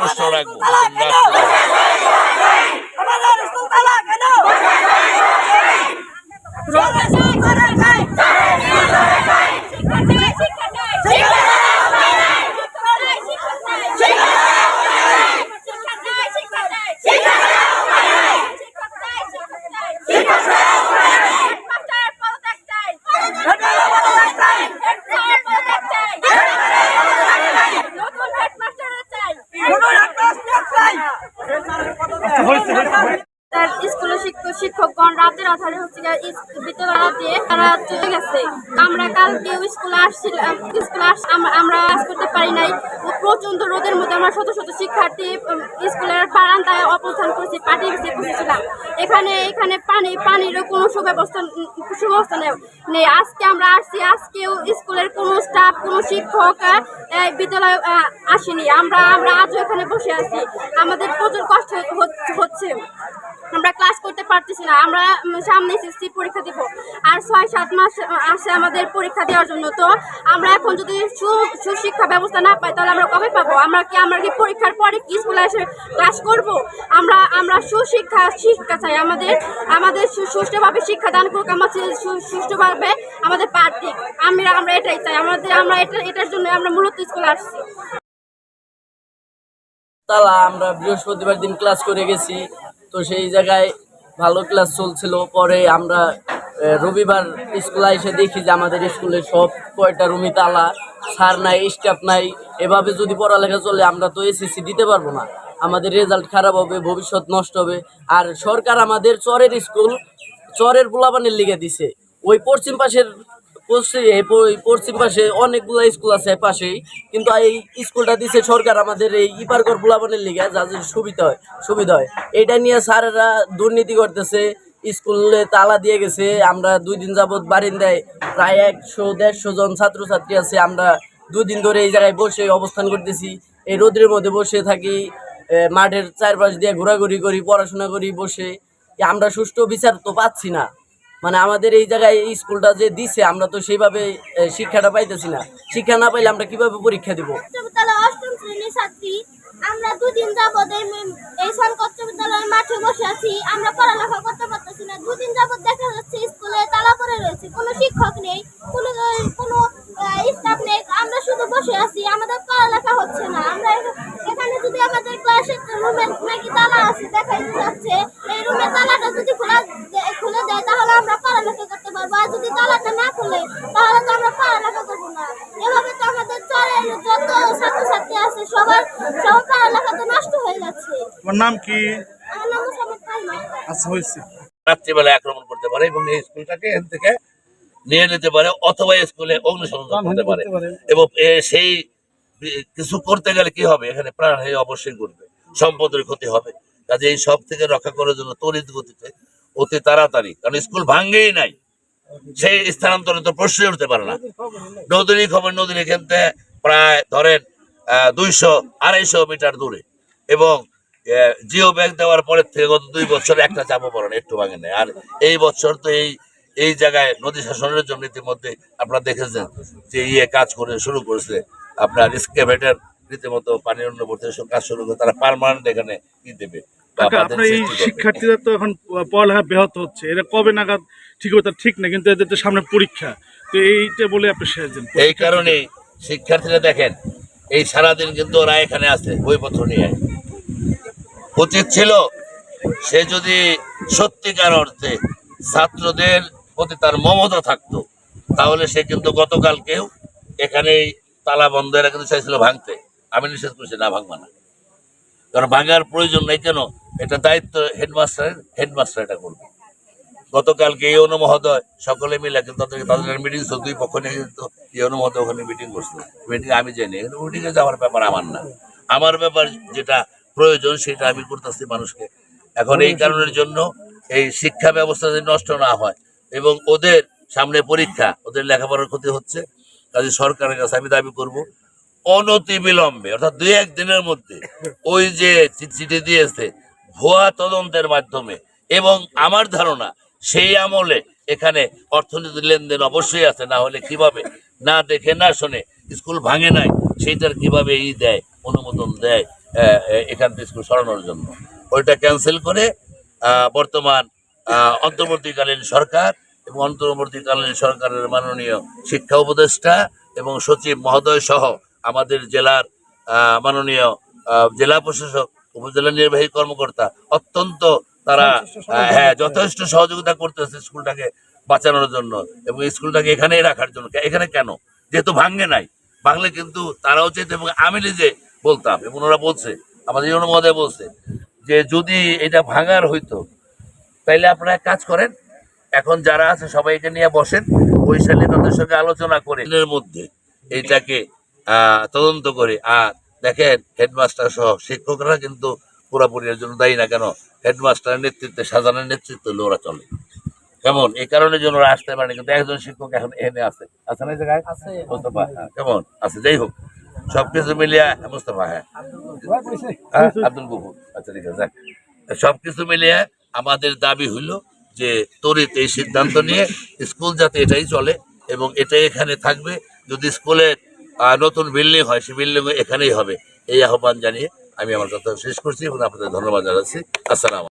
প্রশ্ন রাখব রাষ্ট্র আমাদের স্কুল তালা কেন কোনো একটা স্টেপ চাই শিক্ষক শিক্ষকগণ আধারে হচ্ছে তারা চলে গেছে। আমরা কালকে আমরা করতে পারি নাই। প্রচণ্ড রোদের মধ্যে আমরা শত শত শিক্ষার্থী স্কুলের বারান্দায় অবস্থান করেছি বেঁচে বসেছিলাম এখানে এখানে পানি পানিরও কোনো সুব্যবস্থা সুব্যবস্থা নেই আজকে আমরা আসছি। আজকেও স্কুলের কোনো স্টাফ কোনো শিক্ষক বিদ্যালয়ে আসেনি। আমরা আমরা আজও এখানে বসে আছি। আমাদের প্রচুর কষ্ট হচ্ছে। আমরা ক্লাস করতে পারতেছি না। আমরা সামনে এসএসসি পরীক্ষা দিব। আর ছয়, সাত মাস আসে আমাদের পরীক্ষা দেওয়ার জন্য। তো আমরা এখন যদি সুশিক্ষা ব্যবস্থা না পাই, তাহলে আমরা কবে পাবো? আমরা কি আমরা কি পরীক্ষার পরে কি স্কুলে এসে ক্লাস করব? আমরা আমরা সুশিক্ষা, শিক্ষা চাই। আমাদের আমাদের সুষ্ঠুভাবে শিক্ষা দান করুক আমাদের সুষ্ঠুভাবে আমাদের পার্টি আমরা আমরা এটাই চাই। আমাদের, আমরা এটা, এটার জন্য আমরা মূলত স্কুলে আসছি। তালা আমরা বৃহস্পতিবার দিন ক্লাস করে গেছি। তো সেই জায়গায় ভালো ক্লাস চলছিল। পরে আমরা রবিবার স্কুলে এসে দেখি যে আমাদের স্কুলে সব কয়টা রুমই তালা স্যার নাই স্টাফ নাই, এভাবে যদি পড়ালেখা চলে, আমরা তো এসএসসি দিতে পারব না। আমাদের রেজাল্ট খারাপ হবে, ভবিষ্যৎ নষ্ট হবে। আর সরকার আমাদের চরের স্কুল চরের পোলাপানের লিগে দিছে। ওই পশ্চিম পাশের স্কুল আছে কিন্তু এই স্কুলটা সরকার আমাদের এই লিগে সুবিধা হয় সুবিধা হয়। এটা নিয়ে স্যারেরা দুর্নীতি করতেছে, স্কুলে তালা দিয়ে গেছে। আমরা দুই দিন যাবৎ বারিন্দায় প্রায় একশো, দেড়শো জন ছাত্রছাত্রী আছে। আমরা দুই দিন ধরে এই জায়গায় বসে অবস্থান করতেছি। এই রোদের মধ্যে বসে থাকি মাঠের চারপাশ দিয়ে ঘোরাঘুরি করি, পড়াশোনা করি, বসে। আমরা সুষ্ঠু বিচার তো পাচ্ছি না। মানে আমাদের এই জায়গায় এই স্কুলটা যে দিছে, আমরা তো সেইভাবে শিক্ষাটা পাইতেছি না। শিক্ষা না পাইলে আমরা কীভাবে পরীক্ষা দিব? আমরা দুদিন এই মাঠে বসে আছি, আমরা পড়ালেখা করতে পারতেছি না। দুদিন দেখা যাচ্ছে স্কুলে তালা রয়েছে, কোনো শিক্ষক নেই, কোনো কোনো স্টাফ নেই, আমরা শুধু বসে আছি, আমাদের হচ্ছে না। আমরা এখ- এখানে যদি আমাদের ক্লাসের রুমে নাকি তালা আছে দেখাই যাচ্ছে এই রুমে তালাটা যদি খোলা দে- খুলে দেয় তাহলে আমরা পড়ালেখা করতে পারব আর যদি তালাটা না খুলে তাহলে তো আমরা পড়ালেখা করব না এভাবে তো আমাদের চরের যত ছাত্রছাত্রী আছে তো নষ্ট হয়ে যাচ্ছে। তোমার নাম কি? আচ্ছা হয়েছে। রাত্রিবেলা আক্রমণ করতে পারে এবং এই স্কুলটাকে এখান থেকে নিয়ে নিতে পারে অথবা স্কুলে অগ্নিসংযোগ করতে পারে। এবং সেই কিছু করতে গেলে কি হবে? এখানে প্রাণহানি অবশ্যই করবে সম্পদের ক্ষতি হবে। কাজে এই সব থেকে রক্ষা করার জন্য তড়িৎ গতিতে অতি তাড়াতাড়ি কারণ স্কুল ভাঙ্গেই নাই। সেই স্থানান্তরে তো প্রশ্নই উঠতে পারে না। নদীর খবর নদীর এখান থেকে প্রায় ধরেন দুইশো আড়াইশো মিটার দূরে। এবং জিও ব্যাগ দেওয়ার পরের থেকে গত দুই বছর একটা চাপও পড়ে না, একটু ভাঙে নেই। আর এই বছর তো এই এই জায়গায় নদী শাসনের জন্য ইতিমধ্যে আপনারা দেখেছেন যে ইয়ে কাজ করে শুরু করেছে। আপনার স্কেভেটার রীতিমতো পানি অন্যবর্তী কাজ শুরু করে তারা পারমানেন্ট এখানে কি দেবে বাঁধের আপনার এই শিক্ষার্থীরা তো এখন পড়ালেখা ব্যাহত হচ্ছে। কবে নাগাদ ঠিক হবে ঠিক না কিন্তু এদের তো সামনে পরীক্ষা। তো এইটা বলে আপনি শেষ দেন এই কারণে শিক্ষার্থীরা দেখেন এই সারাদিন কিন্তু ওরা এখানে আছে, বইপত্র নিয়ে উচিত ছিল সে যদি সত্যিকার অর্থে ছাত্রদের প্রতি তার মমতা থাকতো, তাহলে সে কিন্তু গতকালকেও এখানেই তালা বন্ধ, এরা কিন্তু চাইছিল ভাঙতে। আমি নিষেধ করছি, না ভাঙবা না। কারণ ভাঙার প্রয়োজন নেই কেন? এটা দায়িত্ব হেডমাস্টারের, হেডমাস্টার এটা করবে। গতকালকে এই অনু মহোদয় সকলে মিলে, কিন্তু তাদের মিটিং ছিল দুই পক্ষ নিয়ে এই অনু মহোদয় ওখানে মিটিং করছিল। মিটিং আমি জানি কিন্তু মিটিংয়ে যাওয়ার ব্যাপার আমার না। আমার ব্যাপার যেটা প্রয়োজন, সেটা আমি করতেছি মানুষকে। এখন এই কারণের জন্য এই শিক্ষা ব্যবস্থা যদি নষ্ট না হয়, এবং ওদের সামনে পরীক্ষা, ওদের লেখাপড়ার ক্ষতি হচ্ছে, কাজে সরকারের কাছে আমি দাবি করব অনতি বিলম্বে অর্থাৎ দুই এক দিনের মধ্যে, ওই যে চিঠি দিয়েছে, ভুয়া তদন্তের মাধ্যমে, এবং আমার ধারণা সেই আমলে এখানে অর্থনীতির লেনদেন অবশ্যই আছে, না হলে কীভাবে? না দেখে, না শোনে। স্কুল ভাঙে নাই, সেইটার কীভাবে ই দেয়, অনুমোদন দেয় এখান থেকে স্কুল সরানোর জন্য। ওইটা ক্যান্সেল করে বর্তমান অন্তর্বর্তীকালীন সরকার এবং অন্তর্বর্তীকালীন সরকারের মাননীয় শিক্ষা উপদেষ্টা এবং সচিব মহোদয় সহ আমাদের জেলার মাননীয় জেলা প্রশাসক, উপজেলা নির্বাহী কর্মকর্তা অত্যন্ত তারা হ্যাঁ যথেষ্ট সহযোগিতা করতেছে স্কুলটাকে বাঁচানোর জন্য এবং স্কুলটাকে এখানেই রাখার জন্য। এখানে কেন? যেহেতু ভাঙ্গে নাই। ভাঙলে কিন্তু তারাও চেয়েছে এবং আমি নিজে বলতাম এবং ওরা বলছে আমাদের মহোদয় বলছে যে যদি এটা ভাঙার হইতো তাইলে আপনারা এক কাজ করেন এখন যারা আছে সবাইকে নিয়ে বসেন ওই সালে তাদের সঙ্গে আলোচনা করে এর মধ্যে এইটাকে আহ, তদন্ত করে। আর দেখেন হেডমাস্টার সহ শিক্ষকরা কিন্তু পুরোপুরি এর জন্য দায়ী না কেন? হেডমাস্টারের নেতৃত্বে সাজানোর নেতৃত্ব হলে ওরা চলে। কেমন? এই কারণে জন্য ওরা আসতে পারেনি কিন্তু একজন শিক্ষক এখন এনে আছে। আছে না জায়গায়? মোস্তফা হ্যাঁ, কেমন? আছে যাই হোক। সবকিছু মিলিয়ে হ্যাঁ, মোস্তফা হ্যাঁ। হ্যাঁ, আব্দুল গফুর আচ্ছা ঠিক আছে। সবকিছু মিলিয়ে আমাদের দাবি হইল যে তরিত এই সিদ্ধান্ত নিয়ে স্কুল যাতে এটাই চলে এবং এটাই এখানে থাকবে। যদি স্কুলের নতুন বিল্ডিং হয় সেই বিল্ডিং এখানেই হবে। এই আহ্বান জানিয়ে আমি আমার কথা শেষ করছি এবং আপনাদের ধন্যবাদ জানাচ্ছি। আসসালাম